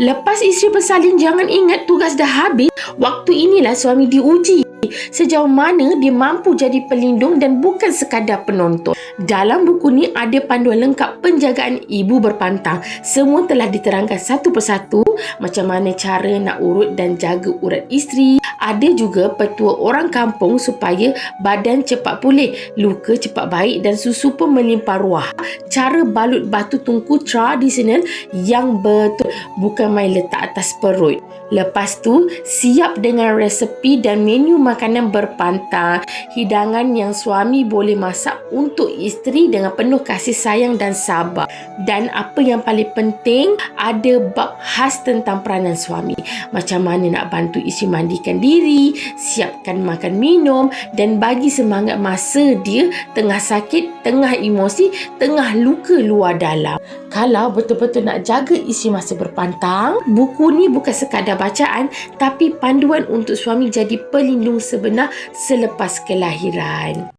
Lepas isteri bersalin jangan ingat tugas dah habis. Waktu inilah suami diuji. Sejauh mana dia mampu jadi pelindung dan bukan sekadar penonton. Dalam buku ni ada panduan lengkap penjagaan ibu berpantang. Semua telah diterangkan satu persatu macam mana cara nak urut dan jaga urat isteri. Ada juga petua orang kampung supaya badan cepat pulih, luka cepat baik dan susu pun melimpah ruah. Cara balut batu tungku tradisional yang betul bukan main letak atas perut. Lepas tu, siap dengan resepi dan menu makanan berpantang. Hidangan yang suami boleh masak untuk isteri dengan penuh kasih sayang dan sabar. Dan apa yang paling penting, ada bab khas tentang peranan suami. Macam mana nak bantu isteri mandikan diri, siapkan makan minum dan bagi semangat masa dia tengah sakit, tengah emosi, tengah luka luar dalam. Kalau betul-betul nak jaga isteri masa berpantang, buku ni bukan sekadar bacaan tapi panduan untuk suami jadi pelindung sebenar selepas kelahiran.